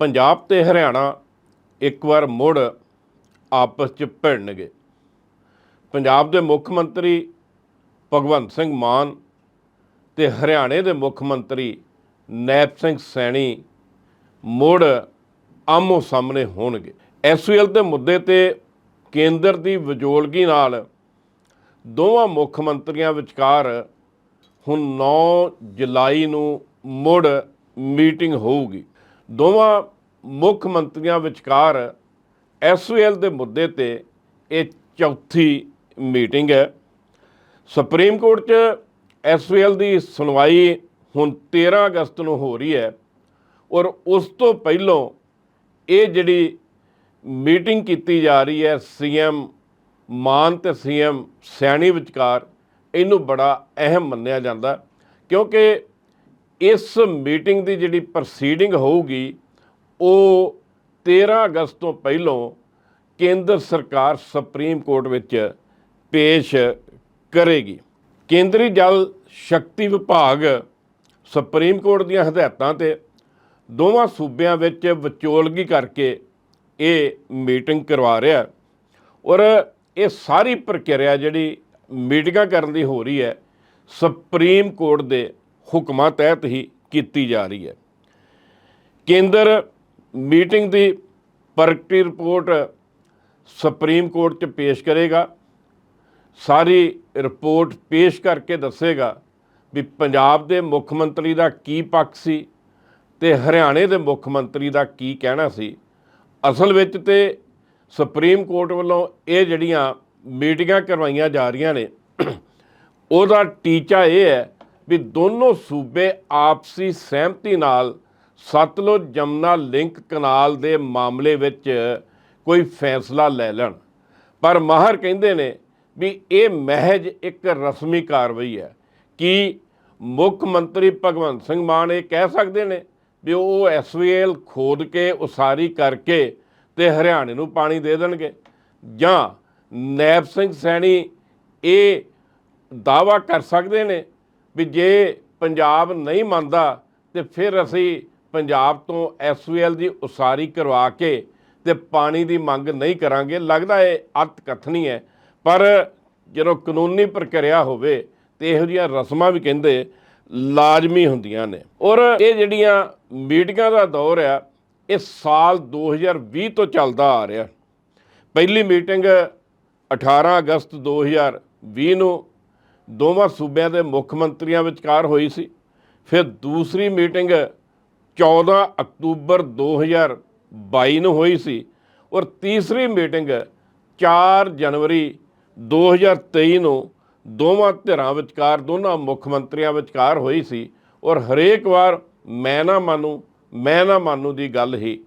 ਪੰਜਾਬ ਤੇ ਹਰਿਆਣਾ ਇੱਕ ਵਾਰ ਮੁੜ ਆਪਸ 'ਚ ਭਿੜਨਗੇ। ਪੰਜਾਬ ਦੇ ਮੁੱਖ ਮੰਤਰੀ ਭਗਵੰਤ ਸਿੰਘ ਮਾਨ ਤੇ ਹਰਿਆਣੇ ਦੇ ਮੁੱਖ ਮੰਤਰੀ ਨੈਬ ਸਿੰਘ ਸੈਣੀ ਮੁੜ ਆਮੋ ਸਾਹਮਣੇ ਹੋਣਗੇ। ਐਸਯੂਐਲ ਦੇ ਮੁੱਦੇ ਤੇ ਕੇਂਦਰ ਦੀ ਵਿਜੋਲਗੀ ਨਾਲ ਦੋਵਾਂ ਮੁੱਖ ਮੰਤਰੀਆਂ ਵਿਚਕਾਰ ਹੁਣ 9 ਜੁਲਾਈ ਨੂੰ ਮੁੜ ਮੀਟਿੰਗ ਹੋਊਗੀ। ਦੋਵਾਂ ਮੁੱਖ ਮੰਤਰੀਆਂ ਵਿਚਕਾਰ ਐਸਯੂਐਲ ਦੇ ਮੁੱਦੇ ਤੇ ਇਹ ਚੌਥੀ ਮੀਟਿੰਗ ਹੈ। ਸੁਪਰੀਮ ਕੋਰਟ 'ਚ ਐਸਯੂਐਲ ਦੀ ਸੁਣਵਾਈ ਹੁਣ 13 ਅਗਸਤ ਨੂੰ ਹੋ ਰਹੀ ਹੈ ਔਰ ਉਸ ਤੋਂ ਪਹਿਲਾਂ ਇਹ ਜਿਹੜੀ ਮੀਟਿੰਗ ਕੀਤੀ ਜਾ ਰਹੀ ਹੈ ਸੀਐਮ ਮਾਨ ਤੇ ਸੀਐਮ ਸੈਣੀ ਵਿਚਕਾਰ, ਇਹਨੂੰ ਬੜਾ ਅਹਿਮ ਮੰਨਿਆ ਜਾਂਦਾ ਕਿਉਂਕਿ ਇਸ ਮੀਟਿੰਗ ਦੀ ਜਿਹੜੀ ਪ੍ਰੋਸੀਡਿੰਗ ਹੋਊਗੀ, ਉਹ 13 ਅਗਸਤ ਤੋਂ ਪਹਿਲਾਂ ਕੇਂਦਰ ਸਰਕਾਰ ਸੁਪਰੀਮ ਕੋਰਟ ਵਿੱਚ ਪੇਸ਼ ਕਰੇਗੀ। ਕੇਂਦਰੀ ਜਲ ਸ਼ਕਤੀ ਵਿਭਾਗ ਸੁਪਰੀਮ ਕੋਰਟ ਦੀਆਂ ਹਦਾਇਤਾਂ ਤੇ ਦੋਵਾਂ ਸੂਬਿਆਂ ਵਿੱਚ ਵਿਚੋਲਗੀ ਕਰਕੇ ਇਹ ਮੀਟਿੰਗ ਕਰਵਾ ਰਿਹਾ ਔਰ ਇਹ ਸਾਰੀ ਪ੍ਰਕਿਰਿਆ ਜਿਹੜੀ ਮੀਟਿੰਗਾਂ ਕਰਨ ਦੀ ਹੋ ਰਹੀ ਹੈ, ਸੁਪਰੀਮ ਕੋਰਟ ਦੇ ਹੁਕਮਾਂ ਤਹਿਤ ਹੀ ਕੀਤੀ ਜਾ ਰਹੀ ਹੈ। ਕੇਂਦਰ ਮੀਟਿੰਗ ਦੀ ਪ੍ਰਗਤੀ ਰਿਪੋਰਟ ਸੁਪਰੀਮ ਕੋਰਟ 'ਚ ਪੇਸ਼ ਕਰੇਗਾ। ਸਾਰੀ ਰਿਪੋਰਟ ਪੇਸ਼ ਕਰਕੇ ਦੱਸੇਗਾ ਵੀ ਪੰਜਾਬ ਦੇ ਮੁੱਖ ਮੰਤਰੀ ਦਾ ਕੀ ਪੱਖ ਸੀ ਤੇ ਹਰਿਆਣੇ ਦੇ ਮੁੱਖ ਮੰਤਰੀ ਦਾ ਕੀ ਕਹਿਣਾ ਸੀ। ਅਸਲ ਵਿੱਚ ਤੇ ਸੁਪਰੀਮ ਕੋਰਟ ਵੱਲੋਂ ਇਹ ਜਿਹੜੀਆਂ ਮੀਟਿੰਗਾਂ ਕਰਵਾਈਆਂ ਜਾ ਰਹੀਆਂ ਨੇ, ਉਹਦਾ ਟੀਚਾ ਇਹ ਹੈ ਵੀ ਦੋਨੋਂ ਸੂਬੇ ਆਪਸੀ ਸਹਿਮਤੀ ਨਾਲ ਸਤਲੁਜ ਜਮਨਾ ਲਿੰਕ ਕਨਾਲ ਦੇ ਮਾਮਲੇ ਵਿੱਚ ਕੋਈ ਫੈਸਲਾ ਲੈ ਲੈਣ। ਪਰ ਮਾਹਰ ਕਹਿੰਦੇ ਨੇ ਵੀ ਇਹ ਮਹਿਜ ਇੱਕ ਰਸਮੀ ਕਾਰਵਾਈ ਹੈ। ਕਿ ਮੁੱਖ ਮੰਤਰੀ ਭਗਵੰਤ ਸਿੰਘ ਮਾਨ ਇਹ ਕਹਿ ਸਕਦੇ ਨੇ ਵੀ ਉਹ ਐਸਵੀਐਲ ਖੋਦ ਕੇ ਉਸਾਰੀ ਕਰਕੇ ਤੇ ਹਰਿਆਣੇ ਨੂੰ ਪਾਣੀ ਦੇ ਦੇਣਗੇ? ਜਾਂ ਨੈਬ ਸਿੰਘ ਸੈਣੀ ਇਹ ਦਾਵਾ ਕਰ ਸਕਦੇ ਨੇ ਵੀ ਜੇ ਪੰਜਾਬ ਨਹੀਂ ਮੰਨਦਾ, ਤੇ ਫਿਰ ਅਸੀਂ ਪੰਜਾਬ ਤੋਂ ਐਸਵੀਐਲ ਦੀ ਉਸਾਰੀ ਕਰਵਾ ਕੇ ਤੇ ਪਾਣੀ ਦੀ ਮੰਗ ਨਹੀਂ ਕਰਾਂਗੇ। ਲੱਗਦਾ ਇਹ ਅਤ ਕਥਨੀ ਹੈ, ਪਰ ਜਦੋਂ ਕਾਨੂੰਨੀ ਪ੍ਰਕਿਰਿਆ ਹੋਵੇ ਤੇ ਇਹੋ ਜਿਹੀਆਂ ਰਸਮਾਂ ਵੀ ਕਹਿੰਦੇ ਲਾਜ਼ਮੀ ਹੁੰਦੀਆਂ ਨੇ। ਔਰ ਇਹ ਜਿਹੜੀਆਂ ਮੀਟਿੰਗਾਂ ਦਾ ਦੌਰ ਆ, ਇਹ ਸਾਲ 2020 ਤੋਂ ਚੱਲਦਾ ਆ ਰਿਹਾ। ਪਹਿਲੀ ਮੀਟਿੰਗ 18 ਅਗਸਤ 2020 ਨੂੰ ਦੋਵਾਂ ਸੂਬਿਆਂ ਦੇ ਮੁੱਖ ਮੰਤਰੀਆਂ ਵਿਚਕਾਰ ਹੋਈ ਸੀ। ਫਿਰ ਦੂਸਰੀ ਮੀਟਿੰਗ 14 ਅਕਤੂਬਰ 2022 ਨੂੰ ਹੋਈ ਸੀ ਔਰ ਤੀਸਰੀ ਮੀਟਿੰਗ 4 ਜਨਵਰੀ 2023 ਨੂੰ ਦੋਵਾਂ ਧਿਰਾਂ ਵਿਚਕਾਰ, ਦੋਨਾਂ ਮੁੱਖ ਮੰਤਰੀਆਂ ਵਿਚਕਾਰ ਹੋਈ ਸੀ। ਔਰ ਹਰੇਕ ਵਾਰ ਮੈਂ ਨਾ ਮਾਨੂੰ, ਮੈਂ ਨਾ ਮਾਨੂੰ ਦੀ ਗੱਲ ਹੀ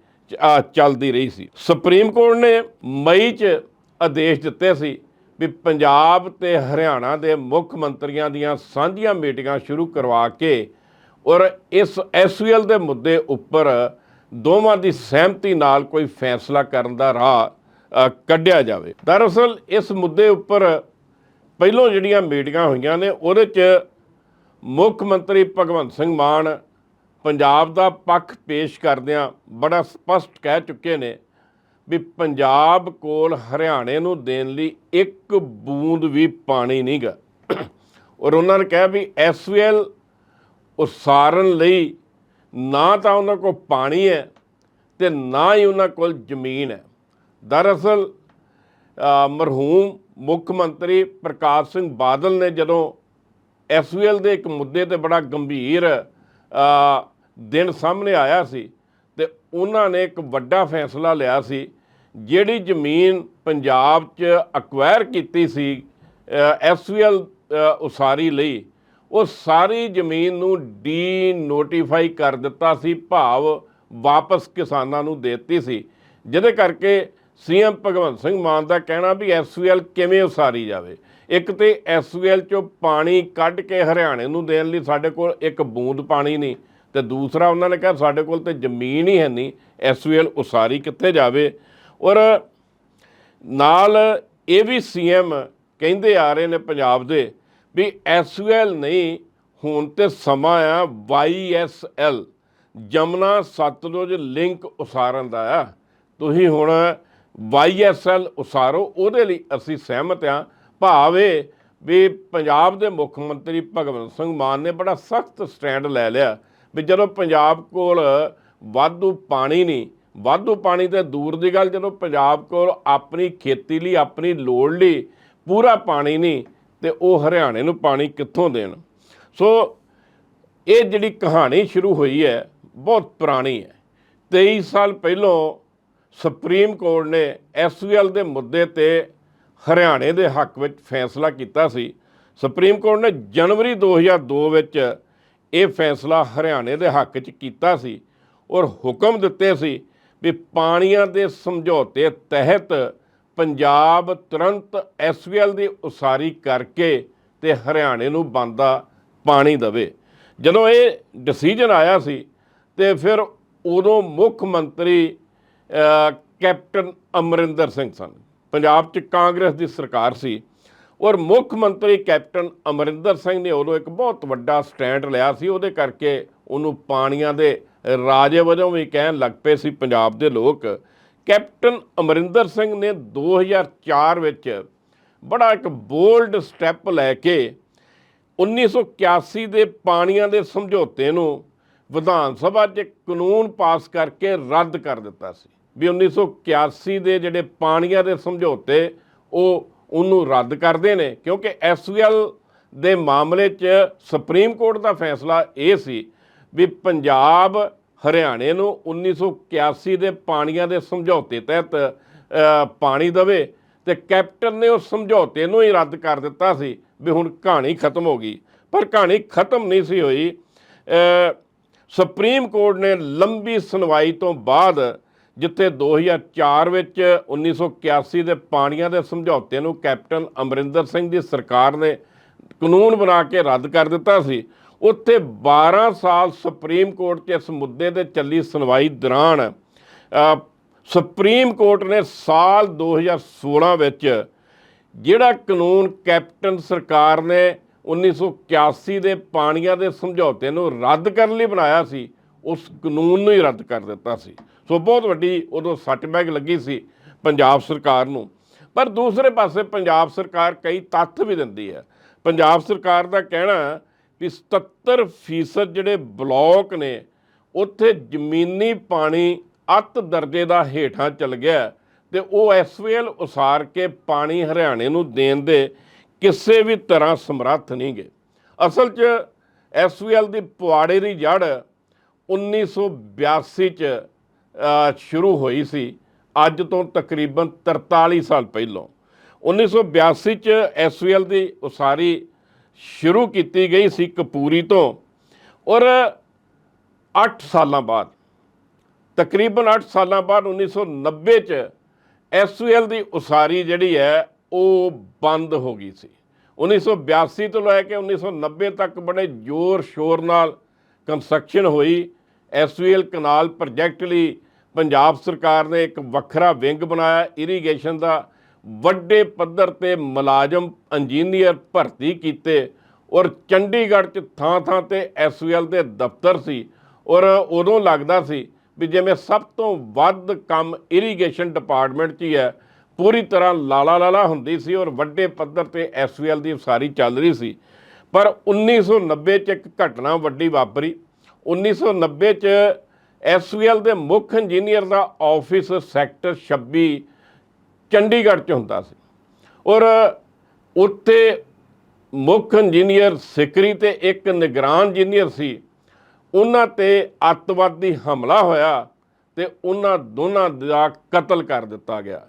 ਚੱਲਦੀ ਰਹੀ ਸੀ। ਸੁਪਰੀਮ ਕੋਰਟ ਨੇ ਮਈ 'ਚ ਆਦੇਸ਼ ਦਿੱਤੇ ਸੀ ਵੀ ਪੰਜਾਬ ਤੇ ਹਰਿਆਣਾ ਦੇ ਮੁੱਖ ਮੰਤਰੀਆਂ ਦੀਆਂ ਸਾਂਝੀਆਂ ਮੀਟਿੰਗਾਂ ਸ਼ੁਰੂ ਕਰਵਾ ਕੇ ਔਰ ਇਸ ਐਸਯੂਐਲ ਦੇ ਮੁੱਦੇ ਉੱਪਰ ਦੋਵਾਂ ਦੀ ਸਹਿਮਤੀ ਨਾਲ ਕੋਈ ਫੈਸਲਾ ਕਰਨ ਦਾ ਰਾਹ ਕੱਢਿਆ ਜਾਵੇ। ਦਰਅਸਲ ਇਸ ਮੁੱਦੇ ਉੱਪਰ ਪਹਿਲੋਂ ਜਿਹੜੀਆਂ ਮੀਟਿੰਗਾਂ ਹੋਈਆਂ ਨੇ, ਉਹਦੇ 'ਚ ਮੁੱਖ ਮੰਤਰੀ ਭਗਵੰਤ ਸਿੰਘ ਮਾਨ ਪੰਜਾਬ ਦਾ ਪੱਖ ਪੇਸ਼ ਕਰਦਿਆਂ ਬੜਾ ਸਪਸ਼ਟ ਕਹਿ ਚੁੱਕੇ ਨੇ ਵੀ ਪੰਜਾਬ ਕੋਲ ਹਰਿਆਣੇ ਨੂੰ ਦੇਣ ਲਈ ਇੱਕ ਬੂੰਦ ਵੀ ਪਾਣੀ ਨਹੀਂਗਾ ਔਰ ਉਹਨਾਂ ਨੇ ਕਿਹਾ ਵੀ ਐਸਵੀਐਲ ਉਸਾਰਨ ਲਈ ਨਾ ਤਾਂ ਉਹਨਾਂ ਕੋਲ ਪਾਣੀ ਹੈ ਤੇ ਨਾ ਹੀ ਉਹਨਾਂ ਕੋਲ ਜ਼ਮੀਨ ਹੈ। ਦਰਅਸਲ ਮਰਹੂਮ ਮੁੱਖ ਮੰਤਰੀ ਪ੍ਰਕਾਸ਼ ਸਿੰਘ ਬਾਦਲ ਨੇ ਜਦੋਂ ਐਸਵੀਐਲ ਦੇ ਇੱਕ ਮੁੱਦੇ ਤੇ ਬੜਾ ਗੰਭੀਰ ਦਿਨ ਸਾਹਮਣੇ ਆਇਆ ਸੀ ਤੇ ਉਹਨਾਂ ਨੇ ਇੱਕ ਵੱਡਾ ਫੈਸਲਾ ਲਿਆ ਸੀ ਜਿਹੜੀ ਜ਼ਮੀਨ ਪੰਜਾਬ 'ਚ ਅਕਵਾਇਰ ਕੀਤੀ ਸੀ ਐਸਵੀਐਲ ਉਸਾਰੀ ਲਈ, ਉਹ ਸਾਰੀ ਜ਼ਮੀਨ ਨੂੰ ਡੀ ਨੋਟੀਫਾਈ ਕਰ ਦਿੱਤਾ ਸੀ, ਭਾਵ ਵਾਪਸ ਕਿਸਾਨਾਂ ਨੂੰ ਦੇ ਦਿੱਤੀ ਸੀ। ਜਿਹਦੇ ਕਰਕੇ ਸੀਐਮ ਭਗਵੰਤ ਸਿੰਘ ਮਾਨ ਦਾ ਕਹਿਣਾ ਵੀ ਐਸਵੀਐਲ ਕਿਵੇਂ ਉਸਾਰੀ ਜਾਵੇ? ਇੱਕ ਤੇ ਐਸਵੀਐਲ ਚੋਂ ਪਾਣੀ ਕੱਢ ਕੇ ਹਰਿਆਣੇ ਨੂੰ ਦੇਣ ਲਈ ਸਾਡੇ ਕੋਲ ਇੱਕ ਬੂੰਦ ਪਾਣੀ ਨਹੀਂ, ਤੇ ਦੂਸਰਾ ਉਹਨਾਂ ਨੇ ਕਿਹਾ ਸਾਡੇ ਕੋਲ ਤੇ ਜ਼ਮੀਨ ਹੀ ਹੈ ਨਹੀਂ, ਐਸਵੀਐਲ ਉਸਾਰੀ ਕਿੱਥੇ ਜਾਵੇ? ਔਰ ਨਾਲ ਇਹ ਵੀ ਸੀਐਮ ਕਹਿੰਦੇ ਆ ਰਹੇ ਨੇ ਪੰਜਾਬ ਦੇ ਵੀ ਐਸਯੂਐਲ ਨਹੀਂ, ਹੁਣ ਤੇ ਸਮਾਂ ਆ ਵਾਈਐਸਐਲ ਜਮਨਾ ਸਤਲੁਜ ਲਿੰਕ ਉਸਾਰਨ ਦਾ ਆ। ਤੁਸੀਂ ਹੁਣ YSL ਉਸਾਰੋ, ਉਹਦੇ ਲਈ ਅਸੀਂ ਸਹਿਮਤ ਆ। ਭਾਵੇਂ ਵੀ ਪੰਜਾਬ ਦੇ ਮੁੱਖ ਮੰਤਰੀ ਭਗਵੰਤ ਸਿੰਘ ਮਾਨ ਨੇ ਬੜਾ ਸਖਤ ਸਟੈਂਡ ਲੈ ਲਿਆ ਵੀ ਜਦੋਂ ਪੰਜਾਬ ਕੋਲ ਵਾਧੂ ਪਾਣੀ ਨਹੀਂ ਵਾਧੂ ਪਾਣੀ ਤੇ ਦੂਰ ਦੀ ਗੱਲ, ਜਦੋਂ ਪੰਜਾਬ ਕੋਲ ਆਪਣੀ ਖੇਤੀ ਲਈ, ਆਪਣੀ ਲੋੜ ਲਈ ਪੂਰਾ ਪਾਣੀ ਨਹੀਂ, ਤੇ ਉਹ ਹਰਿਆਣੇ ਨੂੰ ਪਾਣੀ ਕਿੱਥੋਂ ਦੇਣ? ਸੋ ਇਹ ਜਿਹੜੀ ਕਹਾਣੀ ਸ਼ੁਰੂ ਹੋਈ ਹੈ, ਬਹੁਤ ਪੁਰਾਣੀ ਹੈ। 23 ਸਾਲ ਪਹਿਲਾਂ ਸੁਪਰੀਮ ਕੋਰਟ ਨੇ ਐਸਵੀਐਲ ਦੇ ਮੁੱਦੇ ਤੇ ਹਰਿਆਣੇ ਦੇ ਹੱਕ ਵਿੱਚ ਫੈਸਲਾ ਕੀਤਾ ਸੀ। ਸੁਪਰੀਮ ਕੋਰਟ ਨੇ ਜਨਵਰੀ 2002 ਵਿੱਚ ਇਹ ਫੈਸਲਾ ਹਰਿਆਣੇ ਦੇ ਹੱਕ 'ਚ ਕੀਤਾ ਸੀ ਔਰ ਹੁਕਮ ਦਿੱਤੇ ਸੀ ਵੀ ਪਾਣੀਆਂ ਦੇ ਸਮਝੌਤੇ ਤਹਿਤ ਪੰਜਾਬ ਤੁਰੰਤ ਐਸਵੀਐਲ ਦੀ ਉਸਾਰੀ ਕਰਕੇ ਤੇ ਹਰਿਆਣੇ ਨੂੰ ਬੰਦਾ ਪਾਣੀ ਦੇਵੇ। ਜਦੋਂ ਇਹ ਡਿਸੀਜਨ ਆਇਆ ਸੀ ਤੇ ਫਿਰ ਉਦੋਂ ਮੁੱਖ ਮੰਤਰੀ ਕੈਪਟਨ ਅਮਰਿੰਦਰ ਸਿੰਘ ਸਨ। ਪੰਜਾਬ 'ਚ ਕਾਂਗਰਸ ਦੀ ਸਰਕਾਰ ਸੀ ਔਰ ਮੁੱਖ ਮੰਤਰੀ ਕੈਪਟਨ ਅਮਰਿੰਦਰ ਸਿੰਘ ਨੇ ਉਦੋਂ ਇੱਕ ਬਹੁਤ ਵੱਡਾ ਸਟੈਂਡ ਲਿਆ ਸੀ, ਉਹਦੇ ਕਰਕੇ ਉਹਨੂੰ ਪਾਣੀਆਂ ਦੇ ਰਾਜੇ ਵਜੋਂ ਵੀ ਕਹਿਣ ਲੱਗ ਪਏ ਸੀ ਪੰਜਾਬ ਦੇ ਲੋਕ, ਕੈਪਟਨ ਅਮਰਿੰਦਰ ਸਿੰਘ ਨੇ 2004 ਵਿੱਚ ਬੜਾ ਇੱਕ ਬੋਲਡ ਸਟੈਪ ਲੈ ਕੇ 1981 ਦੇ ਪਾਣੀਆਂ ਦੇ ਸਮਝੌਤੇ ਨੂੰ ਵਿਧਾਨ ਸਭਾ 'ਚ ਕਾਨੂੰਨ ਪਾਸ ਕਰਕੇ ਰੱਦ ਕਰ ਦਿੱਤਾ ਸੀ। ਵੀ 1981 ਦੇ ਜਿਹੜੇ ਪਾਣੀਆਂ ਦੇ ਸਮਝੌਤੇ, ਉਹ ਉਹਨੂੰ ਰੱਦ ਕਰਦੇ ਨੇ, ਕਿਉਂਕਿ ਐਸਵੀਐਲ ਦੇ ਮਾਮਲੇ 'ਚ ਸੁਪਰੀਮ ਕੋਰਟ ਦਾ ਫੈਸਲਾ ਇਹ ਸੀ ਵੀ ਪੰਜਾਬ ਹਰਿਆਣੇ ਨੂੰ 1981 ਦੇ ਪਾਣੀਆਂ ਦੇ ਸਮਝੌਤੇ ਤਹਿਤ ਪਾਣੀ ਦੇਵੇ ਤੇ ਕੈਪਟਨ ਨੇ ਉਸ ਸਮਝੌਤੇ ਨੂੰ ਹੀ ਰੱਦ ਕਰ ਦਿੱਤਾ ਸੀ ਵੀ ਹੁਣ ਕਹਾਣੀ ਖਤਮ ਹੋ ਗਈ। ਪਰ ਕਹਾਣੀ ਖਤਮ ਨਹੀਂ ਸੀ ਹੋਈ। ਸੁਪਰੀਮ ਕੋਰਟ ਨੇ ਲੰਬੀ ਸੁਣਵਾਈ ਤੋਂ ਬਾਅਦ, ਜਿੱਥੇ 2004 ਵਿੱਚ 1981 ਦੇ ਪਾਣੀਆਂ ਦੇ ਸਮਝੌਤੇ ਨੂੰ ਕੈਪਟਨ ਅਮਰਿੰਦਰ ਸਿੰਘ ਦੀ ਸਰਕਾਰ ਨੇ ਕਾਨੂੰਨ ਬਣਾ ਕੇ ਰੱਦ ਕਰ ਦਿੱਤਾ ਸੀ ਉੱਥੇ 12 ਸਾਲ ਸੁਪਰੀਮ ਕੋਰਟ 'ਚ ਇਸ ਮੁੱਦੇ ਤੇ ਚੱਲੀ ਸੁਣਵਾਈ ਦੌਰਾਨ ਸੁਪਰੀਮ ਕੋਰਟ ਨੇ ਸਾਲ 2016 ਵਿੱਚ ਜਿਹੜਾ ਕਾਨੂੰਨ ਕੈਪਟਨ ਸਰਕਾਰ ਨੇ 1981 ਦੇ ਪਾਣੀਆਂ ਦੇ ਸਮਝੌਤੇ ਨੂੰ ਰੱਦ ਕਰਨ ਲਈ ਬਣਾਇਆ ਸੀ, ਉਸ ਕਾਨੂੰਨ ਨੂੰ ਹੀ ਰੱਦ ਕਰ ਦਿੱਤਾ ਸੀ। ਸੋ ਬਹੁਤ ਵੱਡੀ ਉਦੋਂ ਸੱਟ ਬੈਗ ਲੱਗੀ ਸੀ ਪੰਜਾਬ ਸਰਕਾਰ ਨੂੰ। ਪਰ ਦੂਸਰੇ ਪਾਸੇ ਪੰਜਾਬ ਸਰਕਾਰ ਕਈ ਤੱਥ ਵੀ ਦਿੰਦੀ ਹੈ। ਪੰਜਾਬ ਸਰਕਾਰ ਦਾ ਕਹਿਣਾ ਵੀ 77% ਜਿਹੜੇ ਬਲਾਕ ਨੇ, ਉੱਥੇ ਜ਼ਮੀਨੀ ਪਾਣੀ ਅੱਤ ਦਰਜੇ ਦਾ ਹੇਠਾਂ ਚਲ ਗਿਆ ਹੈ ਤੇ ਉਹ ਐਸਵੀਐਲ ਉਸਾਰ ਕੇ ਪਾਣੀ ਹਰਿਆਣੇ ਨੂੰ ਦੇਣ ਦੇ ਕਿਸੇ ਵੀ ਤਰ੍ਹਾਂ ਸਮਰੱਥ ਨਹੀਂ ਗਏ ਅਸਲ 'ਚ ਐਸਵੀਐਲ ਦੀ ਪੁਆੜੇ ਦੀ ਜੜ 1982 'ਚ ਸ਼ੁਰੂ ਹੋਈ ਸੀ, ਅੱਜ ਤੋਂ ਤਕਰੀਬਨ 43 ਸਾਲ ਪਹਿਲਾਂ। 1982 'ਚ ਐਸਵੀਐਲ ਦੀ ਉਸਾਰੀ ਸ਼ੁਰੂ ਕੀਤੀ ਗਈ ਸੀ ਕਪੂਰੀ ਤੋਂ ਔਰ 8 ਸਾਲਾਂ ਬਾਅਦ, ਤਕਰੀਬਨ 8 ਸਾਲਾਂ ਬਾਅਦ 1990 ਚ ਐਸਯੂਐਲ ਦੀ ਉਸਾਰੀ ਜਿਹੜੀ ਹੈ, ਉਹ ਬੰਦ ਹੋ ਗਈ ਸੀ। 1982 ਤੋਂ ਲੈ ਕੇ 1990 ਤੱਕ ਬੜੇ ਜ਼ੋਰ ਸ਼ੋਰ ਨਾਲ ਕੰਸਟਰਕਸ਼ਨ ਹੋਈ। ਐਸਯੂਐਲ ਕਨਾਲ ਪ੍ਰੋਜੈਕਟ ਲਈ ਪੰਜਾਬ ਸਰਕਾਰ ਨੇ ਇੱਕ ਵੱਖਰਾ ਵਿੰਗ ਬਣਾਇਆ ਇਰੀਗੇਸ਼ਨ ਦਾ। ਵੱਡੇ ਪੱਧਰ ਤੇ ਮੁਲਾਜ਼ਮ ਇੰਜੀਨੀਅਰ ਭਰਤੀ ਕੀਤੇ ਔਰ ਚੰਡੀਗੜ੍ਹ 'ਚ ਥਾਂ-ਥਾਂ ਤੇ ਐਸਯੂਐਲ ਦੇ ਦਫ਼ਤਰ ਸੀ ਔਰ ਉਦੋਂ ਲੱਗਦਾ ਸੀ ਵੀ ਜਿਵੇਂ ਸਭ ਤੋਂ ਵੱਧ ਕੰਮ ਇਰੀਗੇਸ਼ਨ ਡਿਪਾਰਟਮੈਂਟ 'ਚ ਹੀ ਹੈ, ਪੂਰੀ ਤਰ੍ਹਾਂ ਲਾਲਾ ਲਾਲਾ ਹੁੰਦੀ ਸੀ ਔਰ ਵੱਡੇ ਪੱਧਰ ਤੇ ਐਸਯੂਐਲ ਦੀ ਉਸਾਰੀ ਚੱਲ ਰਹੀ ਸੀ। ਪਰ 1990 'ਚ ਇੱਕ ਘਟਨਾ ਵੱਡੀ ਵਾਪਰੀ। 1990 'ਚ ਐਸਯੂਐਲ ਦੇ ਮੁੱਖ ਇੰਜੀਨੀਅਰ ਦਾ ਆਫਿਸ ਸੈਕਟਰ 26 ਚੰਡੀਗੜ੍ਹ 'ਚ ਹੁੰਦਾ ਸੀ। ਔਰ ਉੱਥੇ ਮੁੱਖ ਇੰਜੀਨੀਅਰ ਸਿਕਰੀ ਤੇ ਇੱਕ ਨਿਗਰਾਨ ਇੰਜੀਨੀਅਰ ਸੀ। ਉਹਨਾਂ ਤੇ ਅੱਤਵਾਦੀ ਹਮਲਾ ਹੋਇਆ ਤੇ ਉਹਨਾਂ ਦੋਨਾਂ ਦਾ ਕਤਲ ਕਰ ਦਿੱਤਾ ਗਿਆ।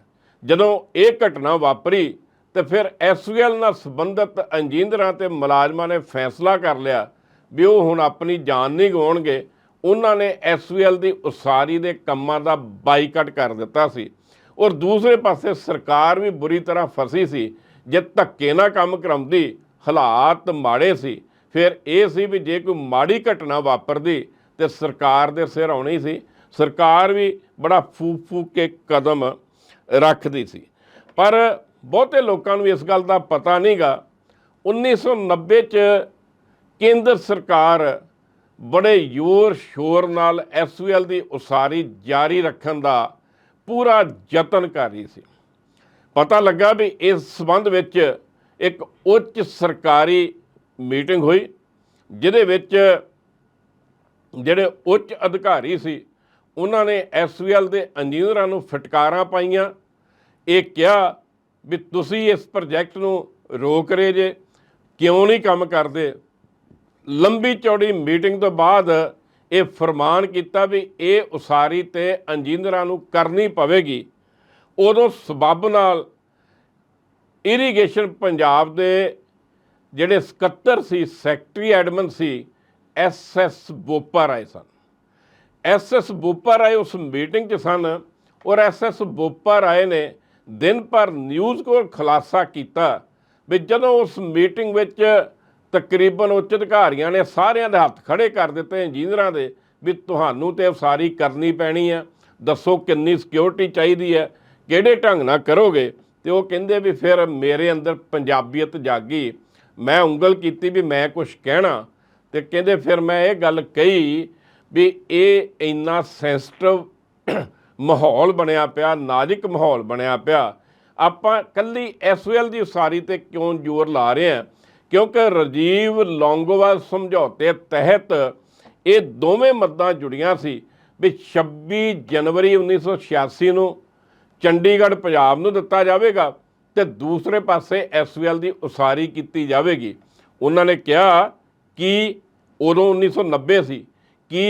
ਜਦੋਂ ਇਹ ਘਟਨਾ ਵਾਪਰੀ ਤੇ ਫਿਰ ਐਸਯੂਐਲ ਨਾਲ ਸੰਬੰਧਿਤ ਇੰਜੀਨੀਅਰਾਂ ਤੇ ਮੁਲਾਜ਼ਮਾਂ ਨੇ ਫੈਸਲਾ ਕਰ ਲਿਆ ਵੀ ਉਹ ਹੁਣ ਆਪਣੀ ਜਾਨ ਨਹੀਂ ਗਵਾਉਣਗੇ। ਉਹਨਾਂ ਨੇ ਐਸਯੂਐਲ ਦੀ ਉਸਾਰੀ ਦੇ ਕੰਮਾਂ ਦਾ ਬਾਈਕਾਟ ਕਰ ਦਿੱਤਾ ਸੀ। ਔਰ ਦੂਸਰੇ ਪਾਸੇ ਸਰਕਾਰ ਵੀ ਬੁਰੀ ਤਰ੍ਹਾਂ ਫਸੀ ਸੀ, ਜੇ ਧੱਕੇ ਨਾਲ ਕੰਮ ਕਰਾਉਂਦੀ, ਹਾਲਾਤ ਮਾੜੇ ਸੀ, ਫਿਰ ਇਹ ਸੀ ਵੀ ਜੇ ਕੋਈ ਮਾੜੀ ਘਟਨਾ ਵਾਪਰਦੀ, ਤੇ ਸਰਕਾਰ ਦੇ ਸਿਰ ਆਉਣੀ ਸੀ, ਸਰਕਾਰ ਵੀ ਬੜਾ ਫੂਕ ਫੂਕ ਕੇ ਕਦਮ ਰੱਖਦੀ ਸੀ। ਪਰ ਬਹੁਤੇ ਲੋਕਾਂ ਨੂੰ ਇਸ ਗੱਲ ਦਾ ਪਤਾ ਨਹੀਂਗਾ 1990 ਚ ਕੇਂਦਰ ਸਰਕਾਰ ਬੜੇ ਜ਼ੋਰ ਸ਼ੋਰ ਨਾਲ ਐਸਯੂਐਲ ਦੀ ਉਸਾਰੀ ਜਾਰੀ ਰੱਖਣ ਦਾ ਪੂਰਾ ਯਤਨ ਕਰ ਰਹੀ ਸੀ। ਪਤਾ ਲੱਗਾ ਵੀ ਇਸ ਸਬੰਧ ਵਿੱਚ ਇੱਕ ਉੱਚ ਸਰਕਾਰੀ ਮੀਟਿੰਗ ਹੋਈ, ਜਿਹਦੇ ਵਿੱਚ ਜਿਹੜੇ ਉੱਚ ਅਧਿਕਾਰੀ ਸੀ, ਉਹਨਾਂ ਨੇ ਐਸਵੀਐਲ ਦੇ ਇੰਜੀਨੀਅਰਾਂ ਨੂੰ ਫਟਕਾਰਾਂ ਪਾਈਆਂ। ਇਹ ਕਿਹਾ ਵੀ ਤੁਸੀਂ ਇਸ ਪ੍ਰੋਜੈਕਟ ਨੂੰ ਰੋਕ ਰਹੇ ਜੇ, ਕਿਉਂ ਨਹੀਂ ਕੰਮ ਕਰਦੇ? ਲੰਬੀ ਚੌੜੀ ਮੀਟਿੰਗ ਤੋਂ ਬਾਅਦ ਇਹ ਫਰਮਾਨ ਕੀਤਾ ਵੀ ਇਹ ਉਸਾਰੀ ਤੇ ਇੰਜੀਨੀਅਰਾਂ ਨੂੰ ਕਰਨੀ ਪਵੇਗੀ। ਉਦੋਂ ਸਬੱਬ ਨਾਲ ਇਰੀਗੇਸ਼ਨ ਪੰਜਾਬ ਦੇ ਜਿਹੜੇ ਸਕੱਤਰ ਸੀ, ਸੈਕਟਰੀ ਐਡਮਨ ਸੀ ਐਸਐਸ ਬੋਪਾ ਰਾਏ ਸਨ। ਐਸਐਸ ਬੋਪਾ ਰਾਏ ਉਸ ਮੀਟਿੰਗ 'ਚ ਸਨ ਔਰ ਐਸਐਸ ਬੋਪਾ ਰਾਏ ਨੇ ਦਿਨ ਭਰ ਨਿਊਜ਼ ਕੋਲ ਖੁਲਾਸਾ ਕੀਤਾ ਵੀ ਜਦੋਂ ਉਸ ਮੀਟਿੰਗ ਵਿੱਚ ਤਕਰੀਬਨ ਉੱਚ ਅਧਿਕਾਰੀਆਂ ਨੇ ਸਾਰਿਆਂ ਦੇ ਹੱਥ ਖੜੇ ਕਰ ਦਿੱਤੇ ਇੰਜੀਨੀਅਰਾਂ ਦੇ ਵੀ ਤੁਹਾਨੂੰ ਤੇ ਉਸਾਰੀ ਕਰਨੀ ਪੈਣੀ ਹੈ ਦੱਸੋ ਕਿੰਨੀ ਸਿਕਿਉਰਿਟੀ ਚਾਹੀਦੀ ਹੈ ਕਿਹੜੇ ਢੰਗ ਨਾਲ ਕਰੋਗੇ? ਤੇ ਉਹ ਕਹਿੰਦੇ ਵੀ ਫਿਰ ਮੇਰੇ ਅੰਦਰ ਪੰਜਾਬੀਅਤ ਜਾਗੀ। ਮੈਂ ਉਂਗਲ ਕੀਤੀ ਵੀ ਮੈਂ ਕੁਝ ਕਹਿਣਾ। ਤੇ ਕਹਿੰਦੇ ਫਿਰ ਮੈਂ ਇਹ ਗੱਲ ਕਹੀ ਵੀ ਇਹ ਇੰਨਾ ਸੈਂਸਿਟਿਵ ਮਾਹੌਲ ਬਣਿਆ ਪਿਆ, ਨਾਜ਼ੁਕ ਮਾਹੌਲ ਬਣਿਆ ਪਿਆ। ਆਪਾਂ ਕੱਲੀ ਐਸਐਲ ਦੀ ਉਸਾਰੀ ਤੇ ਕਿਉਂ ਜ਼ੋਰ ਲਾ ਰਹੇ ਹਾਂ ਕਿਉਂਕਿ ਰਾਜੀਵ ਲੌਂਗੋਵਾਲ ਸਮਝੌਤੇ ਤਹਿਤ ਇਹ ਦੋਵੇਂ ਮੱਦਾਂ ਜੁੜੀਆਂ ਸੀ ਵੀ 26 ਜਨਵਰੀ 1986 ਨੂੰ ਚੰਡੀਗੜ੍ਹ ਪੰਜਾਬ ਨੂੰ ਦਿੱਤਾ ਜਾਵੇਗਾ ਤੇ ਦੂਸਰੇ ਪਾਸੇ ਐਸਵੀਐਲ ਦੀ ਉਸਾਰੀ ਕੀਤੀ ਜਾਵੇਗੀ। ਉਹਨਾਂ ਨੇ ਕਿਹਾ ਕਿ ਉਦੋਂ 1990 ਸੀ ਕਿ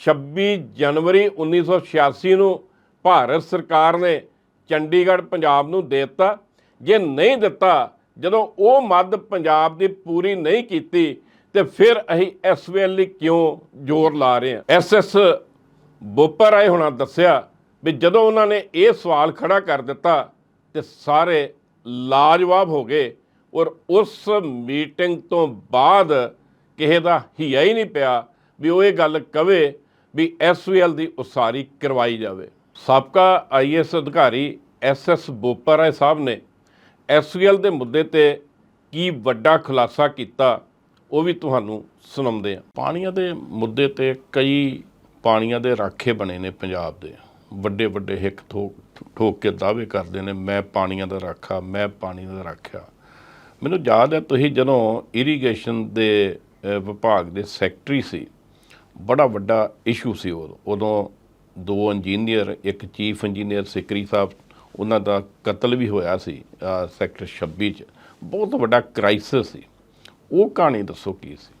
26 ਜਨਵਰੀ 1986 ਨੂੰ ਭਾਰਤ ਸਰਕਾਰ ਨੇ ਚੰਡੀਗੜ੍ਹ ਪੰਜਾਬ ਨੂੰ ਦੇ ਦਿੱਤਾ। ਜੇ ਨਹੀਂ ਦਿੱਤਾ ਜਦੋਂ ਉਹ ਮੱਦ ਪੰਜਾਬ ਦੀ ਪੂਰੀ ਨਹੀਂ ਕੀਤੀ, ਤੇ ਫਿਰ ਅਸੀਂ ਐਸਵੀਐਲ ਲਈ ਕਿਉਂ ਜ਼ੋਰ ਲਾ ਰਹੇ ਹਾਂ? ਐਸਐਸ ਬੋਪਰ ਆਏ ਹੋਣਾ ਦੱਸਿਆ ਵੀ ਜਦੋਂ ਉਹਨਾਂ ਨੇ ਇਹ ਸਵਾਲ ਖੜਾ ਕਰ ਦਿੱਤਾ, ਤੇ ਸਾਰੇ ਲਾਜਵਾਬ ਹੋ ਗਏ ਔਰ ਉਸ ਮੀਟਿੰਗ ਤੋਂ ਬਾਅਦ ਕਿਸੇ ਦਾ ਹਿਆ ਹੀ ਨਹੀਂ ਪਿਆ ਵੀ ਉਹ ਇਹ ਗੱਲ ਕਵੇ ਵੀ ਐਸਵੀਐਲ ਦੀ ਉਸਾਰੀ ਕਰਵਾਈ ਜਾਵੇ। ਸਾਬਕਾ ਆਈਐਸ ਅਧਿਕਾਰੀ ਐਸਐਸ ਬੋਪਰਾਏ ਸਾਹਿਬ ਨੇ ਐਸਵੀਐਲ ਦੇ ਮੁੱਦੇ ਤੇ ਕੀ ਵੱਡਾ ਖੁਲਾਸਾ ਕੀਤਾ, ਉਹ ਵੀ ਤੁਹਾਨੂੰ ਸੁਣਾਉਂਦੇ ਆ ਪਾਣੀਆਂ ਦੇ ਮੁੱਦੇ ਤੇ ਕਈ ਪਾਣੀਆਂ ਦੇ ਰਾਖੇ ਬਣੇ ਨੇ ਪੰਜਾਬ ਦੇ। ਵੱਡੇ ਵੱਡੇ ਹਿੱਕ ਠੋਕ ਠੋਕ ਕੇ ਦਾਅਵੇ ਕਰਦੇ ਨੇ, ਮੈਂ ਪਾਣੀਆਂ ਦਾ ਰਾਖਾ, ਮੈਂ ਪਾਣੀ ਦਾ ਰਾਖਿਆ। ਮੈਨੂੰ ਯਾਦ ਹੈ ਤੁਸੀਂ ਜਦੋਂ ਇਰੀਗੇਸ਼ਨ ਦੇ ਵਿਭਾਗ ਦੇ ਸੈਕਟਰੀ ਸੀ, ਬੜਾ ਵੱਡਾ ਇਸ਼ੂ ਸੀ ਉਦੋਂ। ਉਦੋਂ ਦੋ ਇੰਜੀਨੀਅਰ ਇੱਕ ਚੀਫ ਇੰਜੀਨੀਅਰ ਸਿਕਰੀ ਸਾਹਿਬ ਉਹਨਾਂ ਦਾ ਕਤਲ ਵੀ ਹੋਇਆ ਸੀ ਸੈਕਟਰ 26 ਚ। ਬਹੁਤ ਵੱਡਾ ਕ੍ਰਾਈਸਿਸ ਸੀ। ਉਹ ਕਹਾਣੀ ਦੱਸੋ ਕੀ ਸੀ?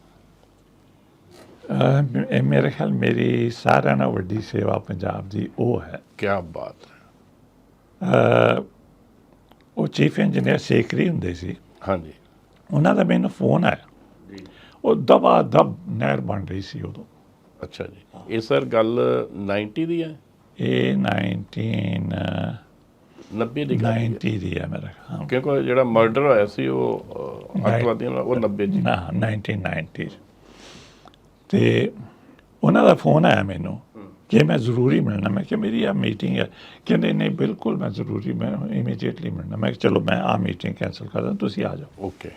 ਇਹ ਮੇਰੇ ਖਿਆਲ ਮੇਰੀ ਸਾਰਿਆਂ ਨਾਲੋਂ ਵੱਡੀ ਸੇਵਾ ਪੰਜਾਬ ਦੀ ਉਹ ਹੈ। ਕੀ ਬਾਤ ਹੈ। ਉਹ ਚੀਫ ਇੰਜੀਨੀਅਰ ਸੇਕਰੀ ਹੁੰਦੇ ਸੀ। ਹਾਂਜੀ। ਉਹਨਾਂ ਦਾ ਮੈਨੂੰ ਫੋਨ ਆਇਆ। ਉਹ ਦਬਾ ਦਬ ਨਹਿਰ ਬਣ ਰਹੀ ਸੀ ਉਦੋਂ। ਅੱਛਾ ਜੀ। ਇਹ ਸਰ ਗੱਲ 90 ਦੀ ਹੈ? ਇਹ 19 90 ਦੀ ਗੱਲ ਹੈ 90 ਦੀ ਹੈ ਮੇਰਾ ਖਿਆਲ ਕਿਉਂਕਿ ਜਿਹੜਾ ਮਰਡਰ ਹੋਇਆ ਸੀ ਉਹ ਅੱਤਵਾਦੀਆਂ ਨਾਲ ਉਹ 90 ਜੀ ਨਾ 1990 ਤੇ ਉਹਨਾਂ ਦਾ ਫੋਨ ਆਇਆ ਮੈਨੂੰ ਕਿ ਮੈਂ ਜ਼ਰੂਰੀ ਮਿਲਣਾ। ਮੈਂ ਕਿ ਮੇਰੀ ਆ ਮੀਟਿੰਗ ਹੈ ਕਹਿੰਦੇ ਨਹੀਂ ਬਿਲਕੁਲ ਮੈਂ ਜ਼ਰੂਰੀ ਮੈਂ ਇਮੀਡੀਏਟਲੀ ਮਿਲਣਾ। ਮੈਂ ਚਲੋ ਮੈਂ ਆ ਮੀਟਿੰਗ ਕੈਨਸਲ ਕਰ ਦਾਂ ਤੁਸੀਂ ਆ ਜਾਓ। ਓਕੇ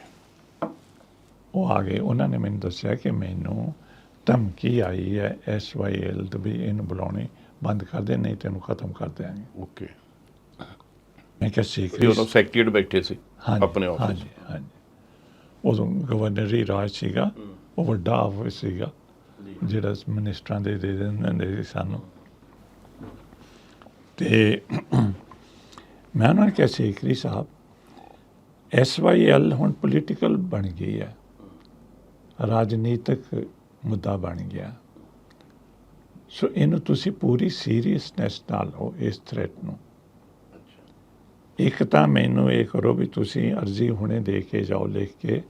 ਉਹ ਆ ਗਏ। ਉਹਨਾਂ ਨੇ ਮੈਨੂੰ ਦੱਸਿਆ ਕਿ ਮੈਨੂੰ ਧਮਕੀ ਆਈ ਹੈ ਐਸਵਾਈਐਲ ਤੇ ਵੀ ਇਹਨੂੰ ਬੁਲਾਉਣੀ ਬੰਦ ਕਰ ਦੇ ਨਹੀਂ ਤੈਨੂੰ ਖਤਮ ਕਰ ਦਿਆਂਗੇ। ਓਕੇ ਮੈਂ ਕਿਹਾ ਤੁਸੀਂ ਸੀਕ੍ਰੀਟ ਉਦੋਂ ਸੈਕਟਰੀਏਟ ਬੈਠੇ ਸੀ ਹਾਂਜੀ, ਆਪਣੇ ਆਫਿਸ ਹਾਂਜੀ ਹਾਂਜੀ। ਉਦੋਂ ਗਵਰਨਰੀ ਰਾਜ ਸੀਗਾ ਉਹ ਵੱਡਾ ਆਫਿਸ ਸੀਗਾ ਜਿਹੜਾ ਮਿਨਿਸਟਰਾਂ ਦੇ ਦੇ ਦਿੰਦੇ ਸੀ ਸਾਨੂੰ। ਤੇ ਮੈਂ ਉਹਨਾਂ ਨੇ ਕਿਹਾ ਸੀਕਰੀ ਸਾਹਿਬ ਐਸਵਾਈਐਲ ਹੁਣ ਪੋਲੀਟੀਕਲ ਬਣ ਗਈ ਹੈ। ਰਾਜਨੀਤਿਕ ਮੁੱਦਾ ਬਣ ਗਿਆ। ਸੋ ਇਹਨੂੰ ਤੁਸੀਂ ਪੂਰੀ ਸੀਰੀਅਸਨੈਸ ਨਾਲ ਲਓ ਇਸ ਥ੍ਰੈਟ ਨੂੰ। ਇੱਕ ਤਾਂ ਮੈਨੂੰ ਇਹ ਕਰੋ ਵੀ ਤੁਸੀਂ ਅਰਜ਼ੀ ਹੁਣੇ ਦੇ ਕੇ ਜਾਓ ਲਿਖ ਕੇ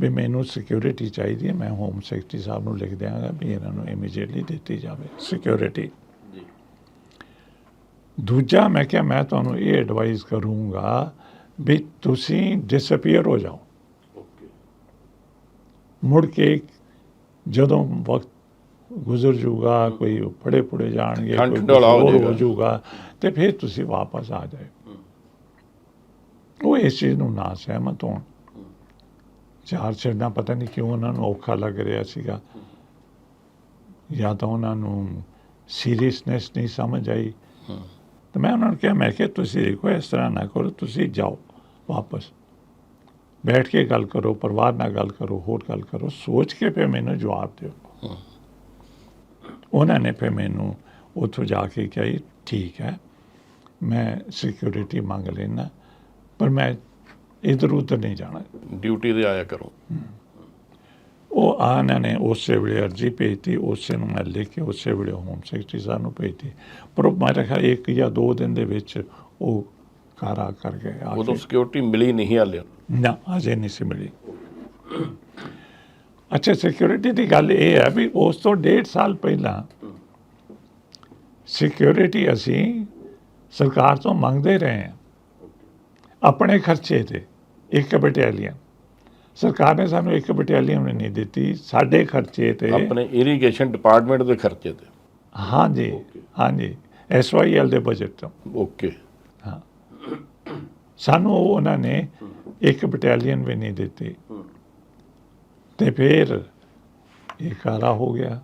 ਵੀ ਮੈਨੂੰ ਸਿਕਿਉਰਿਟੀ ਚਾਹੀਦੀ ਹੈ ਮੈਂ ਹੋਮ ਸੈਕਟਰੀ ਸਾਹਿਬ ਨੂੰ ਲਿਖ ਦਿਆਂਗਾ ਵੀ ਇਹਨਾਂ ਨੂੰ ਇਮੀਡੀਏਟਲੀ ਦਿੱਤੀ ਜਾਵੇ ਸਿਕਿਉਰਿਟੀ ਜੀ। ਦੂਜਾ ਮੈਂ ਕਿਹਾ ਮੈਂ ਤੁਹਾਨੂੰ ਇਹ ਐਡਵਾਈਸ ਕਰੂੰਗਾ ਵੀ ਤੁਸੀਂ ਡਿਸਅਪੀਅਰ ਹੋ ਜਾਓ। ਓਕੇ। ਮੁੜ ਕੇ ਜਦੋਂ ਵਕਤ ਗੁਜ਼ਰ ਜਾਊਗਾ ਕੋਈ ਪੜੇ ਪੁੜੇ ਜਾਣਗੇ ਕੋਈ ਹੋ। ਜਾਊਗਾ ਤੇ ਫਿਰ ਤੁਸੀਂ ਵਾਪਸ ਆ ਜਾਏ ਉਹ ਇਸ ਚੀਜ਼ ਨੂੰ ਨਾ ਸਹਿਮਤ ਹੋਣ। ਚਾਰ ਛੱਡਣਾ ਪਤਾ ਨਹੀਂ ਕਿਉਂ ਉਹਨਾਂ ਨੂੰ ਔਖਾ ਲੱਗ ਰਿਹਾ ਸੀਗਾ। ਜਾਂ ਤਾਂ ਉਹਨਾਂ ਨੂੰ ਸੀਰੀਅਸਨੈਸ ਨਹੀਂ ਸਮਝ ਆਈ। ਤਾਂ ਮੈਂ ਉਹਨਾਂ ਨੂੰ ਕਿਹਾ ਮੈਂ ਕਿਹਾ ਤੁਸੀਂ ਦੇਖੋ ਇਸ ਤਰ੍ਹਾਂ ਨਾ ਕਰੋ ਤੁਸੀਂ ਜਾਓ ਵਾਪਸ। ਬੈਠ ਕੇ ਗੱਲ ਕਰੋ ਪਰਿਵਾਰ ਨਾਲ ਗੱਲ ਕਰੋ ਹੋਰ ਗੱਲ ਕਰੋ। ਸੋਚ ਕੇ ਫਿਰ ਮੈਨੂੰ ਜਵਾਬ ਦਿਓ। ਉਹਨਾਂ ਨੇ ਫਿਰ ਮੈਨੂੰ ਉੱਥੋਂ ਜਾ ਕੇ ਕਿਹਾ ਜੀ, ਠੀਕ ਹੈ ਮੈਂ ਸਿਕਿਉਰਿਟੀ ਮੰਗ ਲੈਣਾ ਪਰ ਮੈਂ ਇਧਰ ਉਧਰ ਨਹੀਂ ਜਾਣਾ। ਡਿਊਟੀ ਤੇ ਆਇਆ ਕਰੋ। ਉਹ ਆਨਾਂ ਨੇ ਉਸੇ ਵੇਲੇ ਅਰਜੀ ਭੇਜਤੀ ਉਸੇ ਨੂੰ ਮੈਂ ਲਿਖ ਕੇ ਉਸੇ ਵੇਲੇ ਹੋਮ ਸੈਕਟਰੀ ਸਾਹਿਬ ਨੂੰ ਭੇਜਤੀ। ਪਰ ਉਹ ਮੈਂ ਰੱਖਿਆ ਇੱਕ ਜਾਂ ਦੋ ਦਿਨ ਦੇ ਵਿੱਚ ਉਹ ਕਾਰਾ ਕਰ ਗਏ ਉਦੋਂ। ਸਿਕਿਉਰਿਟੀ ਮਿਲੀ ਨਹੀਂ ਹਾਲੇ। ਨਾ ਅਜੇ ਨਹੀਂ ਸੀ ਮਿਲੀ। ਅੱਛਾ ਸਿਕਿਉਰਿਟੀ ਦੀ ਗੱਲ ਇਹ ਹੈ ਵੀ ਉਸ ਤੋਂ ਡੇਢ ਸਾਲ ਪਹਿਲਾਂ ਸਿਕਿਉਰਿਟੀ ਅਸੀਂ ਸਰਕਾਰ ਤੋਂ ਮੰਗਦੇ ਰਹੇ ਹਾਂ। ਆਪਣੇ ਖਰਚੇ ਤੇ ਇੱਕ ਬਟਾਲੀਅਨ ਸਰਕਾਰ ਨੇ ਸਾਨੂੰ ਇੱਕ ਬਟਾਲੀਅਨ ਵੀ ਨਹੀਂ ਦਿੱਤੀ ਸਾਡੇ ਖਰਚੇ ਤੇ। ਆਪਣੇ ਇਰੀਗੇਸ਼ਨ ਡਿਪਾਰਟਮੈਂਟ ਦੇ ਖਰਚੇ ਤੇ। ਹਾਂਜੀ ਹਾਂਜੀ। ਐਸਵਾਈਐਲ ਦੇ ਬਜਟ ਤੋਂ। ਓਕੇ ਸਾਨੂੰ ਉਹ ਉਹਨਾਂ ਨੇ ਇੱਕ ਬਟਾਲੀਅਨ ਵੀ ਨਹੀਂ ਦਿੱਤੀ। ਤੇ ਫਿਰ ਇਹ ਕਾਰਾ ਹੋ ਗਿਆ।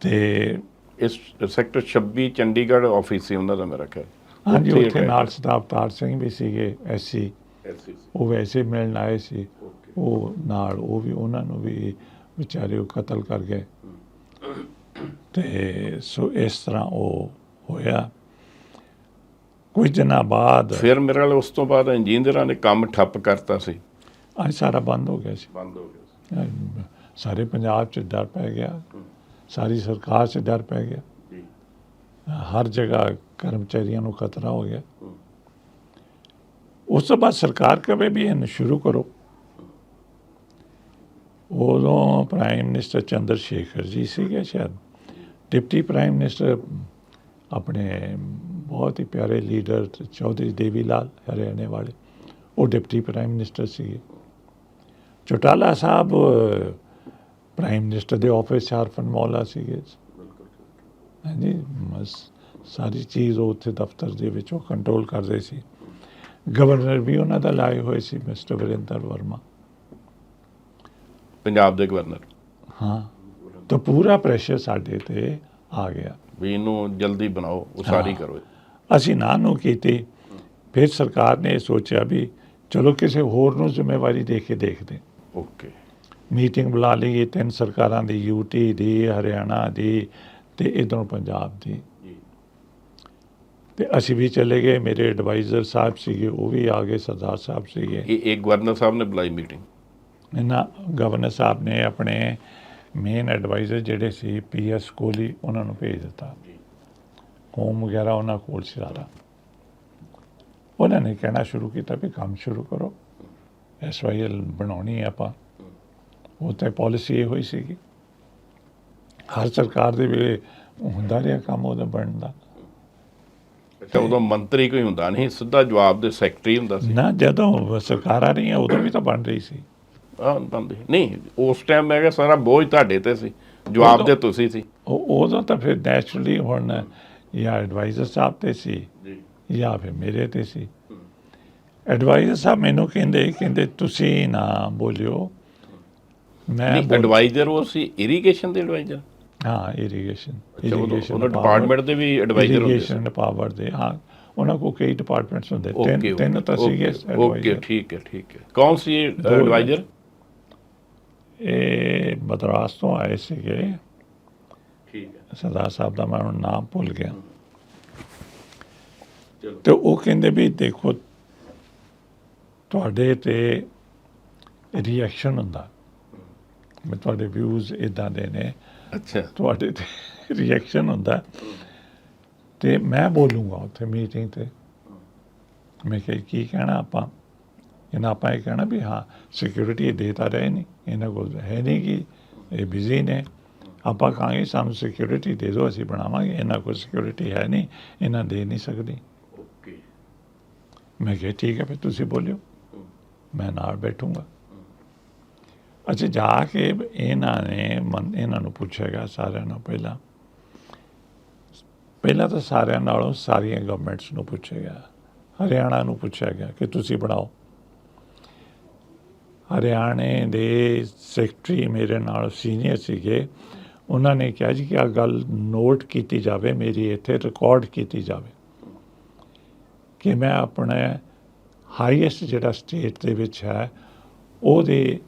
ਤੇ ਇਸ ਸੈਕਟਰ 26 ਚੰਡੀਗੜ੍ਹ ਆਫਿਸ ਸੀ ਉਹਨਾਂ ਦਾ ਮੇਰਾ ਖਿਆਲ। ਹਾਂਜੀ ਉੱਥੇ ਨਾਲ ਸਰਦਾਰ ਅਵਤਾਰ ਸਿੰਘ ਵੀ ਸੀਗੇ ਐਸਸੀ ਉਹ ਵੈਸੇ ਮਿਲਣ ਆਏ ਸੀ। ਉਹ ਨਾਲ ਉਹ ਵੀ ਉਹਨਾਂ ਨੂੰ ਵੀ ਵਿਚਾਰੇ ਉਹ ਕਤਲ ਕਰ ਗਏ। ਤੇ ਸੋ ਇਸ ਤਰ੍ਹਾਂ ਉਹ ਹੋਇਆ। ਕੁਝ ਦਿਨਾਂ ਬਾਅਦ ਫਿਰ ਮੇਰੇ ਨਾਲ ਉਸ ਤੋਂ ਬਾਅਦ ਇੰਜੀਨੀਅਰਾਂ ਨੇ ਕੰਮ ਠੱਪ ਕਰਤਾ ਸੀ। ਅੱਜ ਸਾਰਾ ਬੰਦ ਹੋ ਗਿਆ ਸੀ। ਬੰਦ ਹੋ ਗਿਆ ਸਾਰੇ ਪੰਜਾਬ 'ਚ ਡਰ ਪੈ ਗਿਆ। ਸਾਰੀ ਸਰਕਾਰ 'ਚ ਡਰ ਪੈ ਗਿਆ। ਹਰ ਜਗ੍ਹਾ ਕਰਮਚਾਰੀਆਂ ਨੂੰ ਖਤਰਾ ਹੋ ਗਿਆ। ਉਸ ਤੋਂ ਬਾਅਦ ਸਰਕਾਰ ਕਵੇ ਵੀ ਇਹਨੂੰ ਸ਼ੁਰੂ ਕਰੋ। ਉਦੋਂ ਪ੍ਰਾਈਮ ਮਿਨਿਸਟਰ ਚੰਦਰ ਸ਼ੇਖਰ ਜੀ ਸੀਗੇ ਸ਼ਾਇਦ। ਡਿਪਟੀ ਪ੍ਰਾਈਮ ਮਿਨਿਸਟਰ ਆਪਣੇ ਬਹੁਤ ਹੀ ਪਿਆਰੇ ਲੀਡਰ ਚੌਧਰੀ ਦੇਵੀ ਲਾਲ ਹਰਿਆਣੇ ਵਾਲੇ, ਉਹ ਡਿਪਟੀ ਪ੍ਰਾਈਮ ਮਿਨਿਸਟਰ ਸੀਗੇ। ਚੌਟਾਲਾ ਸਾਹਿਬ ਪ੍ਰਾਈਮ ਮਿਨਿਸਟਰ ਦੇ ਆਫਿਸ ਚਾਰਫਨ ਮੌਲਾ ਸੀਗੇ। ਹਾਂਜੀ ਬਸ ਸਾਰੀ ਚੀਜ਼ ਉਹ ਉੱਥੇ ਦਫ਼ਤਰ ਦੇ ਵਿੱਚ ਉਹ ਕੰਟਰੋਲ ਕਰਦੇ ਸੀ। ਗਵਰਨਰ ਵੀ ਉਹਨਾਂ ਦਾ ਲਾਏ ਹੋਏ ਸੀ ਮਿਸਟਰ ਵਿਰਿੰਦਰ ਵਰਮਾ। ਪੰਜਾਬ ਦੇ ਗਵਰਨਰ ਹਾਂ ਤਾਂ ਪੂਰਾ ਪ੍ਰੈਸ਼ਰ ਸਾਡੇ ਤੇ ਆ ਗਿਆ। ਵੀ ਇਹਨੂੰ ਜਲਦੀ ਬਣਾਓ ਉਸਾਰੀ। ਕਰੋ। ਅਸੀਂ ਨਾ ਨੂੰ ਕੀਤੀ ਫਿਰ ਸਰਕਾਰ ਨੇ ਸੋਚਿਆ ਵੀ ਚਲੋ ਕਿਸੇ ਹੋਰ ਨੂੰ ਜ਼ਿੰਮੇਵਾਰੀ ਦੇ ਕੇ ਦੇਖਦੇ। ਓਕੇ ਮੀਟਿੰਗ ਬੁਲਾ ਲਈ ਤਿੰਨ ਸਰਕਾਰਾਂ ਦੀ ਯੂਟੀ ਦੀ ਹਰਿਆਣਾ ਦੀ ਤੇ ਇਧਰੋਂ ਪੰਜਾਬ ਦੀ। ਤੇ ਅਸੀਂ ਵੀ ਚਲੇ ਗਏ ਮੇਰੇ ਐਡਵਾਈਜ਼ਰ ਸਾਹਿਬ ਸੀਗੇ ਉਹ ਵੀ ਆ ਗਏ ਸਰਦਾਰ ਸਾਹਿਬ ਸੀਗੇ। ਇਹ ਇੱਕ ਗਵਰਨਰ ਸਾਹਿਬ ਨੇ ਬੁਲਾਈ ਮੀਟਿੰਗ ਇਹਨਾਂ ਗਵਰਨਰ ਸਾਹਿਬ ਨੇ ਆਪਣੇ ਮੇਨ ਐਡਵਾਈਜ਼ਰ ਜਿਹੜੇ ਸੀ ਪੀਐਸ ਕੋਹਲੀ ਉਹਨਾਂ ਨੂੰ ਭੇਜ ਦਿੱਤਾ। ਹੋਮ ਵਗੈਰਾ ਉਹਨਾਂ ਕੋਲ ਸੀ ਸਾਰਾ। ਉਹਨਾਂ ਨੇ ਕਹਿਣਾ ਸ਼ੁਰੂ ਕੀਤਾ ਵੀ ਕੰਮ ਸ਼ੁਰੂ ਕਰੋ। ਐਸਵਾਈਐਲ ਬਣਾਉਣੀ ਹੈ ਆਪਾਂ। ਉਹ ਤੇ ਪਾਲਿਸੀ ਇਹ ਹੋਈ ਸੀਗੀ। ਹਰ ਸਰਕਾਰ ਦੇ ਵੇਲੇ ਹੁੰਦਾ ਰਿਹਾ ਕੰਮ ਉਹਦਾ ਬਣਨ ਦਾ। ਅੱਛਾ ਉਦੋਂ ਮੰਤਰੀ ਕੋਈ ਹੁੰਦਾ ਨਹੀਂ ਸਿੱਧਾ ਜਵਾਬ ਦੇ ਸੈਕਟਰੀ ਹੁੰਦਾ ਸੀ। ਨਾ ਜਦੋਂ ਸਰਕਾਰਾਂ ਰਹੀਆਂ ਉਦੋਂ ਵੀ ਤਾਂ ਬਣ ਰਹੀ ਸੀ। ਆਹ ਬੰਦੇ ਨਹੀਂ ਉਸ ਟਾਈਮ ਮੈਂ ਕਿਹਾ ਸਾਰਾ ਬੋਝ ਤੁਹਾਡੇ ਤੇ ਸੀ ਜਵਾਬ ਦੇ ਤੁਸੀਂ ਸੀ। ਉਹ ਉਦੋਂ ਤਾਂ ਫਿਰ ਨੈਚੁਰਲੀ ਹੁਣ ਜਾਂ ਐਡਵਾਈਜ਼ਰ ਸਾਹਿਬ ਤੇ ਸੀ ਜੀ। ਜਾਂ ਫਿਰ ਮੇਰੇ ਤੇ ਸੀ। ਐਡਵਾਈਜ਼ਰ ਸਾਹਿਬ ਮੈਨੂੰ ਕਹਿੰਦੇ ਕਹਿੰਦੇ ਤੁਸੀਂ ਨਾ ਬੋਲਿਓ। ਮੈਂ ਨਹੀਂ ਐਡਵਾਈਜ਼ਰ ਉਹ ਸੀ ਇਰੀਗੇਸ਼ਨ ਦੇ ਐਡਵਾਈਜ਼ਰ ਹਾਂ ਇਰੀਗੇਸ਼ਨ ਉਹਨਾਂ ਡਿਪਾਰਟਮੈਂਟ ਦੇ ਵੀ ਐਡਵਾਈਜ਼ਰ ਹੁੰਦੇ ਇਰੀਗੇਸ਼ਨ ਪਾਵਰ ਦੇ ਹਾਂ। ਉਹਨਾਂ ਕੋਲ ਕਈ ਡਿਪਾਰਟਮੈਂਟਸ ਹੁੰਦੇ। ਤਿੰਨ ਤਿੰਨ ਤਾਂ ਸੀਗੇ ਓਕੇ। ਠੀਕ ਹੈ ਠੀਕ ਹੈ। ਕੌਣ ਸੀ ਐਡਵਾਈਜ਼ਰ ਇਹ ਮਦਰਾਸ ਤੋਂ ਆਏ ਸੀਗੇ। ਠੀਕ ਹੈ। ਸਰਦਾਰ ਸਾਹਿਬ ਦਾ ਮੈਂ ਹੁਣ ਨਾਮ ਭੁੱਲ ਗਿਆ। ਤੇ ਉਹ ਕਹਿੰਦੇ ਵੀ ਦੇਖੋ ਤੁਹਾਡੇ ਤੇ ਰਿਐਕਸ਼ਨ ਹੁੰਦਾ। ਮੈਂ ਤੁਹਾਡੇ ਵਿਊਜ਼ ਇਦਾਂ ਦੇ ਨੇ। ਅੱਛਾ। ਤੁਹਾਡੇ ਤੇ ਰਿਐਕਸ਼ਨ ਹੁੰਦਾ। ਤੇ ਮੈਂ ਬੋਲੂੰਗਾ ਉੱਥੇ ਮੀਟਿੰਗ ਤੇ। ਮੈਂ ਕਿਹਾ ਕੀ ਕਹਿਣਾ ਆਪਾਂ? ਇਹਨਾਂ ਆਪਾਂ ਇਹ ਕਹਿਣਾ ਵੀ ਹਾਂ ਸਿਕਿਉਰਿਟੀ ਦੇਤਾ ਰਹੇ ਨਹੀਂ। ਇਹਨਾਂ ਕੋਲ ਹੈ ਨਹੀਂ ਕਿ ਇਹ ਬਿਜ਼ੀ ਨੇ। ਆਪਾਂ ਕਹਾਂਗੇ ਸਾਨੂੰ ਸਿਕਿਉਰਿਟੀ ਦੇ ਦਿਓ ਅਸੀਂ ਬਣਾਵਾਂਗੇ। ਇਹਨਾਂ ਕੋਲ ਸਿਕਿਉਰਿਟੀ ਹੈ ਨਹੀਂ। ਇਹਨਾਂ ਦੇ ਨਹੀਂ ਸਕਦੀ। ਓਕੇ ਮੈਂ ਕਿਹਾ ਠੀਕ ਹੈ ਫਿਰ ਤੁਸੀਂ ਬੋਲਿਓ। ਮੈਂ ਨਾਲ ਬੈਠੂੰਗਾ। ਅੱਛਾ ਜਾ ਕੇ ਇਹਨਾਂ ਨੇ ਮਨ- ਇਹਨਾਂ ਨੂੰ ਪੁੱਛੇਗਾ ਸਾਰਿਆਂ ਨੂੰ ਪਹਿਲਾਂ। ਪਹਿਲਾਂ ਤਾਂ ਸਾਰਿਆਂ ਨਾਲੋਂ ਸਾਰੀਆਂ ਗਵਰਨਮੈਂਟਸ ਨੂੰ ਪੁੱਛੇਗਾ ਹਰਿਆਣਾ ਨੂੰ ਪੁੱਛਿਆ ਗਿਆ ਕਿ ਤੁਸੀਂ ਬਣਾਓ। ਹਰਿਆਣੇ ਦੇ ਸੈਕਟਰੀ ਮੇਰੇ ਨਾਲ ਸੀਨੀਅਰ ਸੀਗੇ। ਉਹਨਾਂ ਨੇ ਕਿਹਾ ਜੀ ਕਿ ਆ ਗੱਲ ਨੋਟ ਕੀਤੀ ਜਾਵੇ, ਮੇਰੀ ਇੱਥੇ ਰਿਕਾਰਡ ਕੀਤੀ ਜਾਵੇ ਕਿ ਮੈਂ ਆਪਣੇ ਹਾਈਐਸਟ ਜਿਹੜਾ ਸਟੇਟ ਦੇ ਵਿੱਚ ਹੈ, ਉਹਦੇ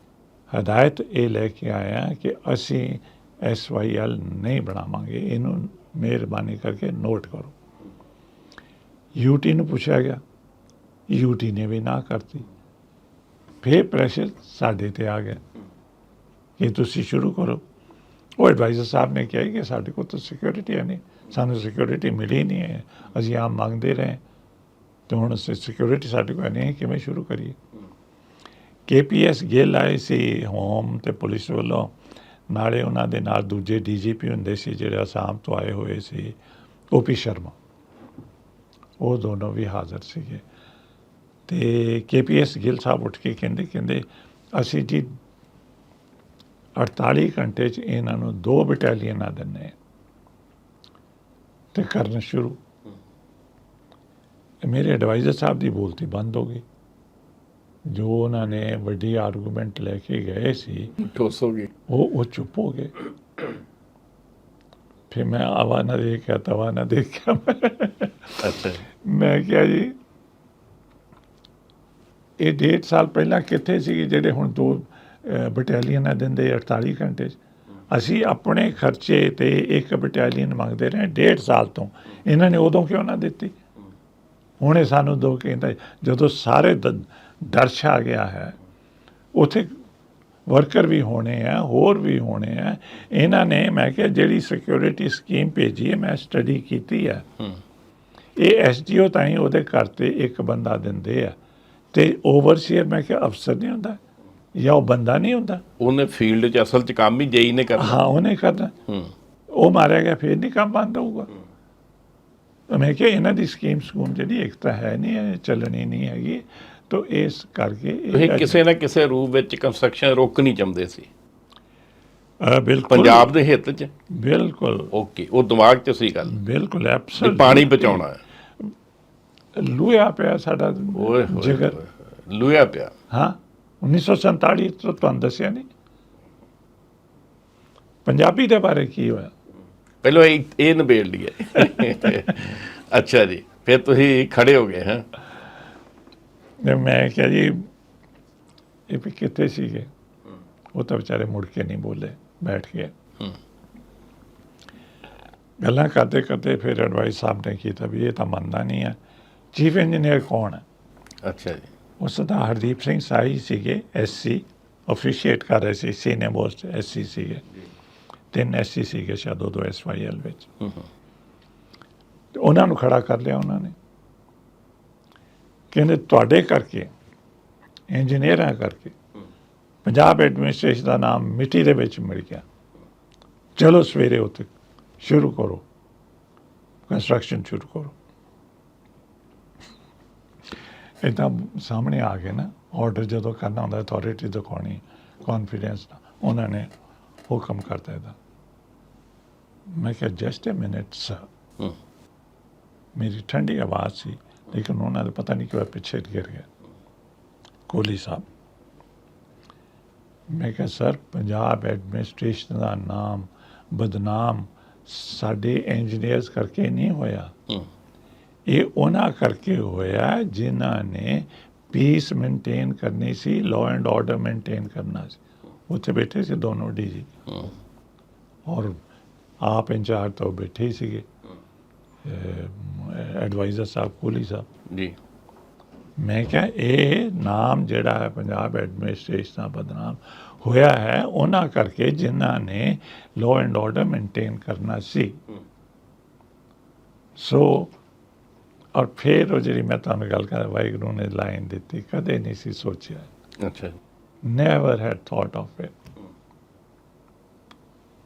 ਹਦਾਇਤ ਇਹ ਲੈ ਕੇ ਆਇਆ ਕਿ ਅਸੀਂ ਐਸਵਾਈਐਲ ਨਹੀਂ ਬਣਾਵਾਂਗੇ, ਇਹਨੂੰ ਮਿਹਰਬਾਨੀ ਕਰਕੇ ਨੋਟ ਕਰੋ। ਯੂਟੀ ਨੂੰ ਪੁੱਛਿਆ ਗਿਆ ਯੂਟੀ ਨੇ ਵੀ ਨਾ ਕਰਤੀ। ਫਿਰ ਪ੍ਰੈਸ਼ਰ ਸਾਡੇ ਤੇ ਆ ਗਿਆ। ਕਿ ਤੁਸੀਂ ਸ਼ੁਰੂ ਕਰੋ। ਉਹ ਐਡਵਾਈਜ਼ਰ ਸਾਹਿਬ ਨੇ ਕਿਹਾ ਕਿ ਸਾਡੇ ਕੋਲ ਤਾਂ ਸਿਕਿਉਰਿਟੀ ਹੈ ਨਹੀਂ, ਸਾਨੂੰ ਸਿਕਿਉਰਿਟੀ ਮਿਲੀ ਨਹੀਂ ਹੈ, ਅਸੀਂ ਆਮ ਮੰਗਦੇ ਰਹੇ। ਤੇ ਹੁਣ ਸਿਕਿਉਰਿਟੀ ਸਾਡੇ ਕੋਲ ਨਹੀਂ ਹੈ ਕਿਵੇਂ ਸ਼ੁਰੂ ਕਰੀਏ? ਕੇਪੀਐਸ ਗਿੱਲ ਆਏ ਸੀ ਹੋਮ ਤੇ ਪੁਲਿਸ ਵੱਲੋਂ। ਨਾਲੇ ਉਹਨਾਂ ਦੇ ਨਾਲ ਦੂਜੇ ਡੀਜੀਪੀ ਹੁੰਦੇ ਸੀ ਜਿਹੜੇ ਅਸਾਮ ਤੋਂ ਆਏ ਹੋਏ ਸੀ ਓਪੀ ਸ਼ਰਮਾ। ਉਹ ਦੋਨੋਂ ਵੀ ਹਾਜ਼ਰ ਸੀਗੇ। ਤੇ ਕੇਪੀਐਸ ਗਿੱਲ ਸਾਹਿਬ ਉੱਠ ਕੇ ਕਹਿੰਦੇ ਕਹਿੰਦੇ ਅਸੀਂ ਜੀ 48 ਘੰਟੇ 'ਚ ਇਹਨਾਂ ਨੂੰ ਦੋ ਬਟਾਲੀਅਨਾਂ ਦਿੰਨੇ ਤੇ ਕਰਨ ਸ਼ੁਰੂ। ਮੇਰੇ ਐਡਵਾਈਜ਼ਰ ਸਾਹਿਬ ਦੀ ਬੋਲਤੀ ਬੰਦ ਹੋ ਗਈ। ਜੋ ਉਹਨਾਂ ਨੇ ਵੱਡੀ ਆਰਗੂਮੈਂਟ ਲੈ ਕੇ ਗਏ ਸੀ ਠੋਸ ਹੋ ਗਈ ਉਹ ਉਹ ਚੁੱਪ ਹੋ ਗਏ। ਫਿਰ ਮੈਂ ਆਵਾ ਨਾ ਦੇਖਿਆ ਤਵਾ ਨਾ ਦੇਖਿਆ ਅੱਛਾ। ਮੈਂ ਕਿਹਾ ਜੀ ਇਹ ਡੇਢ ਸਾਲ ਪਹਿਲਾਂ ਕਿੱਥੇ ਸੀ ਜਿਹੜੇ ਹੁਣ ਦੋ ਬਟਾਲੀਅਨਾਂ ਦਿੰਦੇ 48 ਘੰਟੇ ਅਸੀਂ ਆਪਣੇ ਖਰਚੇ ਤੇ ਇੱਕ ਬਟਾਲੀਅਨ ਮੰਗਦੇ ਰਹੇ ਡੇਢ ਸਾਲ ਤੋਂ। ਇਹਨਾਂ ਨੇ ਉਦੋਂ ਕਿਉਂ ਨਾ ਦਿੱਤੀ? ਹੁਣੇ ਸਾਨੂੰ ਦੋ ਕਹਿੰਦਾ ਜਦੋਂ ਸਾਰੇ ਡਰ ਛਾ ਗਿਆ ਹੈ। ਉਥੇ ਵਰਕਰ ਵੀ ਹੋਣੇ ਆ ਹੋਰ ਵੀ ਹੋਣੇ ਆ। ਇਹਨਾਂ ਨੇ ਮੈਂ ਕਿਹਾ ਜਿਹੜੀ ਸਿਕਿਉਰਿਟੀ ਸਕੀਮ ਭੇਜੀ ਹੈ ਮੈਂ ਸਟੱਡੀ ਕੀਤੀ ਹੈ। ਇਹ ਐਸਡੀਓ ਤਾਂ ਹੀ ਉਹਦੇ ਘਰ ਤੇ ਇੱਕ ਬੰਦਾ ਦਿੰਦੇ ਆ। ਤੇ ਓਵਰਸੀਅਰ ਮੈਂ ਕਿਹਾ ਅਫਸਰ ਨਹੀਂ ਹੁੰਦਾ ਜਾਂ ਉਹ ਬੰਦਾ ਨਹੀਂ ਹੁੰਦਾ? ਉਹਨੇ ਫੀਲਡ 'ਚ ਅਸਲ 'ਚ ਕੰਮ ਹੀ ਜਈ ਨੇ ਕਰਨਾ। ਹਾਂ ਉਹਨੇ ਕਰਨਾ। ਹੂੰ। ਉਹ ਮਾਰਿਆ ਗਿਆ ਫਿਰ ਨਹੀਂ ਕੰਮ ਬੰਦ ਹੋਊਗਾ। ਮੈਂ ਕਿਹਾ ਇਹਨਾਂ ਦੀ ਸਕੀਮ ਸਕੂਮ ਜਿਹੜੀ ਇੱਕ ਤਾਂ ਹੈ ਨਹੀਂ ਚੱਲਣੀ ਨਹੀਂ ਹੈਗੀ। ਤਾਂ ਇਸ ਕਰਕੇ ਇਹ ਤੁਸੀਂ ਕਿਸੇ ਨਾ ਕਿਸੇ ਰੂਪ ਵਿੱਚ ਕੰਸਟਰਕਸ਼ਨ ਰੋਕਣੀ ਚਾਹੁੰਦੇ ਸੀ। ਅ, ਬਿਲਕੁਲ। ਪੰਜਾਬ ਦੇ ਹਿੱਤ 'ਚ? ਬਿਲਕੁਲ। ਓਕੇ ਉਹ ਦਿਮਾਗ 'ਚ ਸੀ ਗੱਲ। ਬਿਲਕੁਲ ਵੀ ਐਬਸੋਲੂਟ ਪਾਣੀ ਬਚਾਉਣਾ ਹੈ। ਲੂਇਆ ਪਿਆ ਸਾਡਾ ਓਏ ਹੋਏ। ਲੂਇਆ ਪਿਆ। ਹਾਂ 1947 ਤੋਂ ਤੁਹਾਨੂੰ ਦੱਸਿਆ ਨਹੀਂ ਪੰਜਾਬੀ ਦੇ ਬਾਰੇ ਕੀ ਹੋਇਆ? ਪਹਿਲਾਂ ਇਹ ਇਹ ਨਿਬੇੜ ਲਈਏ। ਅੱਛਾ ਜੀ ਫਿਰ ਤੁਸੀਂ ਖੜੇ ਹੋ ਗਏ ਹਾਂ। ਤੇ ਮੈਂ ਕਿਹਾ ਜੀ ਇਹ ਵੀ ਕਿੱਥੇ ਸੀਗੇ? ਉਹ ਤਾਂ ਵਿਚਾਰੇ ਮੁੜ ਕੇ ਨਹੀਂ ਬੋਲੇ ਬੈਠ ਗਏ। ਗੱਲਾਂ ਕਰਦੇ ਕਰਦੇ ਫਿਰ ਐਡਵਾਈਸ ਸਾਹਿਬ ਨੇ ਕੀਤਾ ਵੀ ਇਹ ਤਾਂ ਮੰਨਦਾ ਨਹੀਂ ਹੈ ਚੀਫ ਇੰਜੀਨੀਅਰ ਕੌਣ ਹੈ ਅੱਛਾ ਜੀ। ਉਸ ਦਾ ਹਰਦੀਪ ਸਿੰਘ ਸਾਹੀ ਸੀਗੇ ਐਸਸੀ ਅਫੀਸ਼ੀਏਟ ਕਰ ਰਹੇ ਸੀ ਸੀਨੀਅਰ ਮੋਸਟ ਐਸਸੀ ਸੀਗੇ। ਤਿੰਨ ਐਸਸੀ ਸੀਗੇ ਸ਼ਾਇਦ ਉਦੋਂ ਐਸਵਾਈਐਲ ਵਿੱਚ। ਉਹਨਾਂ ਨੂੰ ਖੜਾ ਕਰ ਲਿਆ ਉਹਨਾਂ ਨੇ। ਕਹਿੰਦੇ ਤੁਹਾਡੇ ਕਰਕੇ ਇੰਜੀਨੀਅਰਾਂ ਕਰਕੇ ਪੰਜਾਬ ਐਡਮਿਨਿਸਟ੍ਰੇਸ਼ਨ ਦਾ ਨਾਮ ਮਿੱਟੀ ਦੇ ਵਿੱਚ ਮਿਲ ਗਿਆ। ਚਲੋ ਸਵੇਰੇ ਉੱਥੇ ਸ਼ੁਰੂ ਕਰੋ। ਕੰਸਟਰਕਸ਼ਨ ਸ਼ੁਰੂ ਕਰੋ। ਇਦਾਂ ਸਾਹਮਣੇ ਆ ਗਏ ਨਾ ਆਰਡਰ ਜਦੋਂ ਕਰਨਾ ਹੁੰਦਾ ਅਥਾਰਟੀ ਦਿਖਾਉਣੀ ਕੌਨਫੀਡੈਂਸ ਨਾਲ ਉਹਨਾਂ ਨੇ ਹੁਕਮ ਕਰਤਾ ਇਹਦਾ। ਮੈਂ ਕਿਹਾ ਜਸਟ ਅ ਮਿੰਟ ਸਰ। ਮੇਰੀ ਠੰਡੀ ਆਵਾਜ਼ ਸੀ। ਲੇਕਿਨ ਉਹਨਾਂ ਦਾ ਪਤਾ ਨਹੀਂ ਕਿਉਂ ਪਿੱਛੇ ਗਿਰ ਗਿਆ ਕੋਹਲੀ ਸਾਹਿਬ ਮੈਂ ਕਿਹਾ ਸਰ ਪੰਜਾਬ ਐਡਮਿਨਿਸਟ੍ਰੇਸ਼ਨ ਦਾ ਨਾਮ ਬਦਨਾਮ ਸਾਡੇ ਇੰਜੀਨੀਅਰਸ ਕਰਕੇ ਨਹੀਂ ਹੋਇਆ। ਇਹ ਉਹਨਾਂ ਕਰਕੇ ਹੋਇਆ ਜਿਨ੍ਹਾਂ ਨੇ ਪੀਸ ਮੇਨਟੇਨ ਕਰਨੀ ਸੀ ਲਾਅ ਐਂਡ ਆਰਡਰ ਮੇਨਟੇਨ ਕਰਨਾ ਸੀ ਉੱਥੇ ਬੈਠੇ ਸੀ ਦੋਨੋਂ ਡੀਜੀ। ਔਰ ਆਪ ਇੰਚਾਰਜ ਤੋਂ ਬੈਠੇ ਸੀਗੇ ਐਡਵਾਈਜ਼ਰ ਸਾਹਿਬ ਕੋਹਲੀ ਸਾਹਿਬ ਜੀ। ਮੈਂ ਕਿਹਾ ਇਹ ਨਾਮ ਜਿਹੜਾ ਹੈ ਪੰਜਾਬ ਐਡਮਿਨਿਸਟ੍ਰੇਸ਼ਨ ਦਾ ਬਦਨਾਮ ਹੋਇਆ ਹੈ ਉਹਨਾਂ ਕਰਕੇ ਜਿਨ੍ਹਾਂ ਨੇ ਲਾਅ ਐਂਡ ਆਰਡਰ ਮੇਨਟੇਨ ਕਰਨਾ ਸੀ। ਸੋ ਔਰ ਫਿਰ ਉਹ ਜਿਹੜੀ ਮੈਂ ਤੁਹਾਨੂੰ ਗੱਲ ਕਰ ਵਾਹਿਗੁਰੂ ਨੇ ਲਾਈਨ ਦਿੱਤੀ ਕਦੇ ਨਹੀਂ ਸੀ ਸੋਚਿਆ। ਅੱਛਾ। Never had thought of it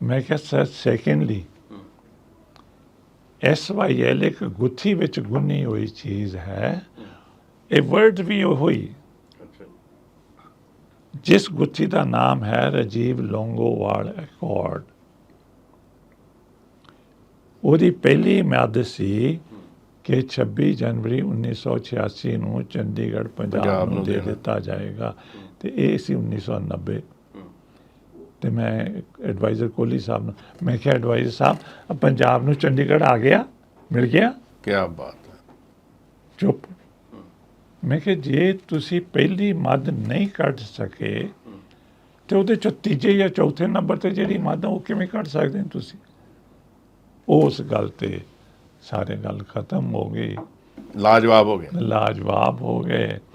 ਮੈਂ ਕਿਹਾ sir secondly S Y L ਇੱਕ ਗੁੱਥੀ ਵਿੱਚ ਗੁੰਨੀ ਹੋਈ ਚੀਜ਼ ਹੈ। ਇਹ ਵਰਡ ਵੀ ਉਹ। ਹੋਈ ਜਿਸ ਗੁੱਥੀ ਦਾ ਨਾਮ ਹੈ ਰਜੀਵ ਲੋਂਗੋਵਾਲ ਅਕੋਰਡ ਉਹਦੀ ਪਹਿਲੀ ਮਿਆਦ ਸੀ ਕਿ 26 ਜਨਵਰੀ 1986 ਨੂੰ ਚੰਡੀਗੜ੍ਹ ਪੰਜਾਬ ਨੂੰ ਦੇ। ਦਿੱਤਾ ਜਾਏਗਾ ਤੇ ਇਹ ਸੀ 1990 ਤੇ ਮੈਂ ਐਡਵਾਈਜ਼ਰ ਕੋਹਲੀ ਸਾਹਿਬ ਨੂੰ ਮੈਂ ਕਿਹਾ ਐਡਵਾਈਜ਼ਰ ਸਾਹਿਬ ਪੰਜਾਬ ਨੂੰ ਚੰਡੀਗੜ੍ਹ ਆ ਗਿਆ ਮਿਲ ਗਿਆ? ਕੀ ਬਾਤ ਹੈ। ਚੁੱਪ। ਮੈਂ ਕਿਹਾ ਜੇ ਤੁਸੀਂ ਪਹਿਲੀ ਮੱਧ ਨਹੀਂ ਕੱਢ ਸਕੇ ਤੇ ਉਹਦੇ ਚ ਤੀਜੇ ਜਾਂ ਚੌਥੇ ਨੰਬਰ ਤੇ ਜਿਹੜੀ ਆ ਉਹ ਕਿਵੇਂ ਕੱਢ ਸਕਦੇ ਹੋ ਤੁਸੀਂ? ਉਸ ਗੱਲ ਤੇ ਸਾਰੇ ਗੱਲ ਖਤਮ ਹੋ ਗਈ। ਲਾਜਵਾਬ ਹੋ ਗਿਆ ਲਾਜਵਾਬ ਹੋ ਗਏ।